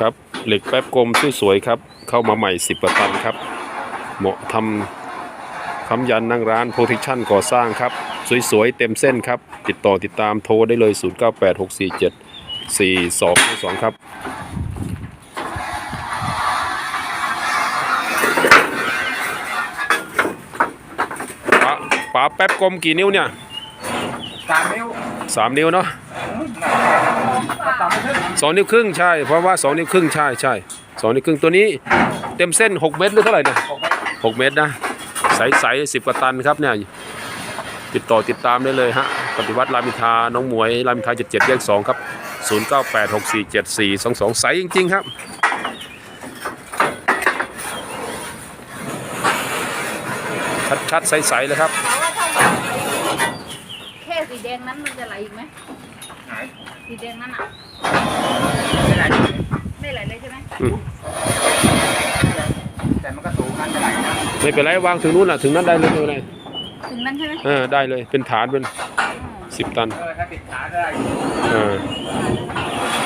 ครับเหล็กแป๊บกลมสวยๆครับ เข้ามาใหม่ 10ประตันครับ เหมาะทำค้ำยันนั่งร้านโพทิชั่นก่อสร้างครับ สวยๆ เต็มเส้นครับ ติดต่อติดตามโทรได้เลย 098647 4222 ครับป๋าป๋าแป๊บกลมกี่นิ้วเนี่ยสามนิ้วสามนิ้วเนาะ สองนิ้วครึ่งใช่ เพราะว่าสองนิ้วครึ่งใช่ใช่สองนิ้วครึ่งตัวนี้เต็มเส้น6เมตรหรือเท่าไหร่เนี่ยหกเมตรนะใสใสสิบกว่าตันครับเนี่ยติดต่อติดตามได้เลยฮะปฏิวัติรามินทาน้องหมวยรามินทาเจ็ดเจ็ดแยกสองครับศูนย์เก้าแปดหกสี่เจ็ดสี่สองสองใสจริง ๆ ครับชัดๆใสๆเลยครับถามว่าถ้าแค่สีแดงนั้นมันจะไหลอีกไหม ไหนสีแดงนั้นอะไม่ไหลไม่ไหลเลยใช่ไหมแต่มันก็สูงกันจะไหลนะไม่เป็นไรวางถึงนู้นน่ะถึงนั้นได้เลยไม่เป็นไรถึงนั้นใช่ไหมเออได้เลยเป็นฐานเป็นอ๋อสิบตันเออถ้าติดขาได้ เออ